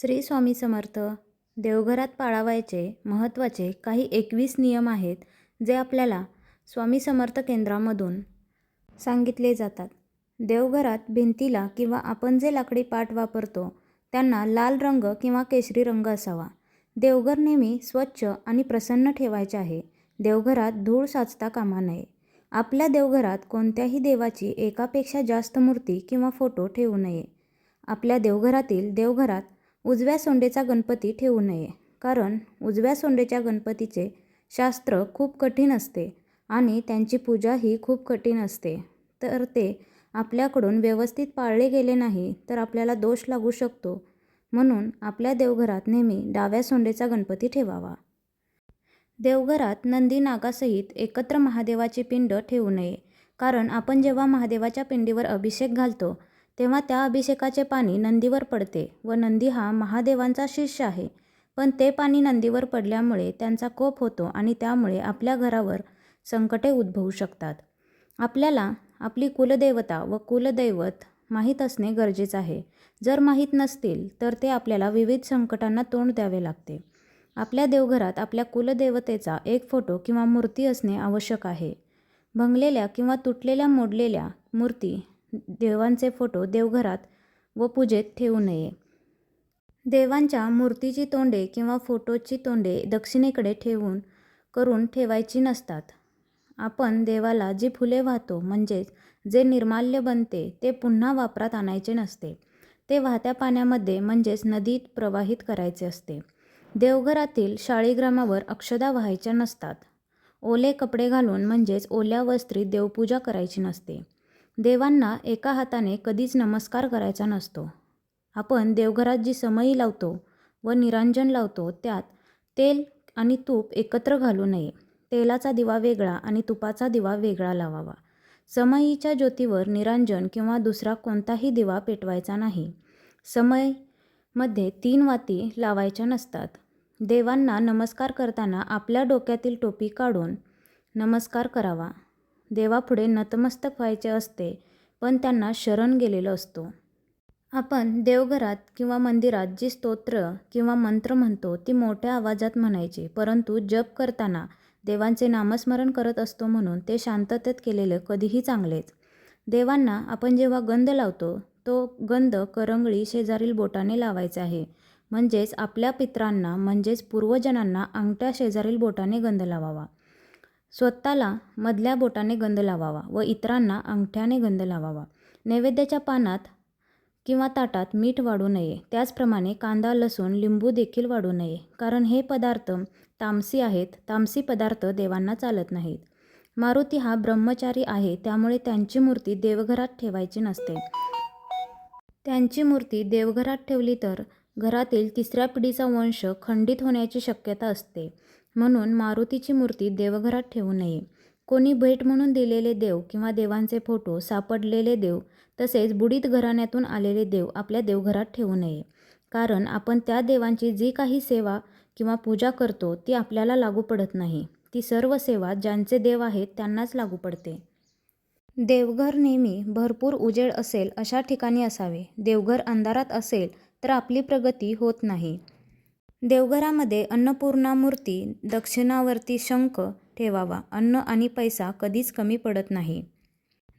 श्री स्वामी समर्थ देवघरात पाळावायचे महत्त्वाचे काही एकवीस नियम आहेत जे आपल्याला स्वामी समर्थ केंद्रामधून सांगितले जातात. देवघरात भिंतीला किंवा आपण जे लाकडी पाट वापरतो त्यांना लाल रंग किंवा केशरी रंग असावा. देवघर नेहमी स्वच्छ आणि प्रसन्न ठेवायचे आहे. देवघरात धूळ साचता कामा नये. आपल्या देवघरात कोणत्याही देवाची एकापेक्षा जास्त मूर्ती किंवा फोटो ठेवू नये. आपल्या देवघरातील देवघरात उजव्या सोंडेचा गणपती ठेवू नये. कारण उजव्या सोंडेच्या गणपतीचे शास्त्र खूप कठीण असते आणि त्यांची पूजाही खूप कठीण असते. तर ते आपल्याकडून व्यवस्थित पाळले गेले नाही तर आपल्याला दोष लागू शकतो. म्हणून आपल्या देवघरात नेहमी डाव्या सोंडेचा गणपती ठेवावा. देवघरात नंदी नागासहित एकत्र महादेवाची पिंड ठेवू नये. कारण आपण जेव्हा महादेवाच्या पिंडीवर अभिषेक घालतो तेव्हा त्या अभिषेकाचे पाणी नंदीवर पडते व नंदी हा महादेवांचा शिष्य आहे. पण ते पाणी नंदीवर पडल्यामुळे त्यांचा कोप होतो आणि त्यामुळे आपल्या घरावर संकटे उद्भवू शकतात. आपल्याला आपली कुलदेवता व कुलदैवत माहीत असणे गरजेचं आहे. जर माहीत नसतील तर ते आपल्याला विविध संकटांना तोंड द्यावे लागते. आपल्या देवघरात आपल्या कुलदेवतेचा एक फोटो किंवा मूर्ती असणे आवश्यक आहे. भंगलेल्या किंवा तुटलेल्या मोडलेल्या मूर्ती देवांचे फोटो देवघरात व पूजेत ठेवू नये. देवांच्या मूर्तीची तोंडे किंवा फोटोची तोंडे दक्षिणेकडे ठेवून करून ठेवायची नसतात. आपण देवाला जी फुले वाहतो म्हणजेच जे निर्माल्य बनते ते पुन्हा वापरात आणायचे नसते. ते वाहत्या पाण्यामध्ये म्हणजेच नदीत प्रवाहित करायचे असते. देवघरातील शाळीग्रामावर अक्षदा व्हायच्या नसतात. ओले कपडे घालून म्हणजेच ओल्या वस्त्री देवपूजा करायची नसते. देवांना एका हाताने कधीच नमस्कार करायचा नसतो. आपण देवघरात जी समई लावतो व निरांजन लावतो त्यात तेल आणि तूप एकत्र घालू नये. तेलाचा दिवा वेगळा आणि तुपाचा दिवा वेगळा लावावा. समईच्या ज्योतीवर निरांजन किंवा दुसरा कोणताही दिवा पेटवायचा नाही. समईमध्ये तीन वाती लावायच्या नसतात. देवांना नमस्कार करताना आपल्या डोक्यातील टोपी काढून नमस्कार करावा. देवापुढे नतमस्तक व्हायचे असते पण त्यांना शरण गेलेलो असतो. आपण देवघरात किंवा मंदिरात जी स्तोत्र किंवा मंत्र म्हणतो ती मोठ्या आवाजात म्हणायची परंतु जप करताना देवांचे नामस्मरण करत असतो म्हणून ते शांततेत केलेले कधीही चांगलेच. देवांना आपण जेव्हा गंध लावतो तो गंध करंगळी शेजारील बोटाने लावायचा आहे. म्हणजेच आपल्या पित्रांना म्हणजेच पूर्वजनांना अंगठ्या शेजारील बोटाने गंध लावावा. स्वतःला मधल्या बोटाने गंध लावावा व इतरांना अंगठ्याने गंध लावावा. नैवेद्याच्या पानात किंवा ताटात मीठ वाढू नये. त्याचप्रमाणे कांदा लसूण लिंबू देखील वाढू नये. कारण हे पदार्थ तामसी आहेत. तामसी पदार्थ देवांना चालत नाहीत. मारुती हा ब्रह्मचारी आहे. त्यामुळे त्यांची मूर्ती देवघरात ठेवायची नसते. त्यांची मूर्ती देवघरात ठेवली तर घरातील तिसऱ्या पिढीचा वंश खंडित होण्याची शक्यता असते. म्हणून मारुतीची मूर्ती देवघरात ठेवू नये. कोणी भेट म्हणून दिलेले देव किंवा देवांचे फोटो सापडलेले देव तसेच बुडीत घराण्यातून आलेले देव आपल्या देवघरात ठेवू नये. कारण आपण त्या देवांची जी काही सेवा किंवा पूजा करतो ती आपल्याला लागू पडत नाही. ती सर्व सेवा ज्यांचे देव आहेत त्यांनाच लागू पडते. देवघर नेहमी भरपूर उजेड असेल अशा ठिकाणी असावे. देवघर अंधारात असेल तर आपली प्रगती होत नाही. देवघरामध्ये अन्नपूर्णा मूर्ती दक्षिणावरती शंख ठेवावा अन्न आणि पैसा कधीच कमी पडत नाही.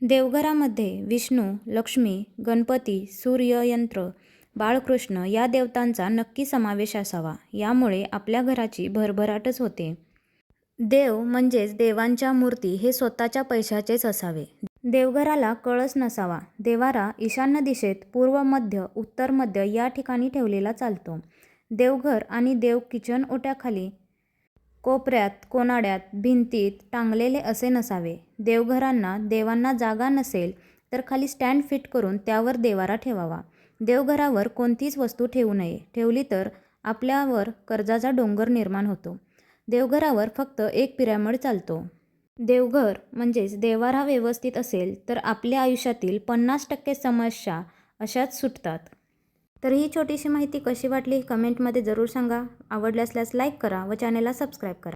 देवघरामध्ये विष्णू लक्ष्मी गणपती सूर्ययंत्र बाळकृष्ण या देवतांचा नक्की समावेश असावा. यामुळे आपल्या घराची भरभराटच होते. देव म्हणजेच देवांच्या मूर्ती हे स्वतःच्या पैशाचेच असावे. देवघराला कळस नसावा. देवारा ईशान्य दिशेत पूर्व मध्य उत्तर मध्य या ठिकाणी ठेवलेला चालतो. देवघर आणि देव किचन ओट्याखाली. कोपऱ्यात कोनाड्यात भिंतीत टांगलेले असे नसावे. देवघरांना देवांना जागा नसेल तर खाली स्टँड फिट करून त्यावर देवारा ठेवावा. देवघरावर कोणतीच वस्तू ठेवू नये. ठेवली तर आपल्यावर कर्जाचा डोंगर निर्माण होतो. देवघरावर फक्त एक पिरॅमिड चालतो. देवघर म्हणजेच देवारा व्यवस्थित असेल तर आपल्या आयुष्यातील पन्नास टक्के समस्या अशाच सुटतात. तर ही छोटीशी माहिती कशी वाटली कमेंटमध्ये जरूर सांगा. आवडली असल्यास लाईक करा व चॅनेलला सबस्क्राईब करा.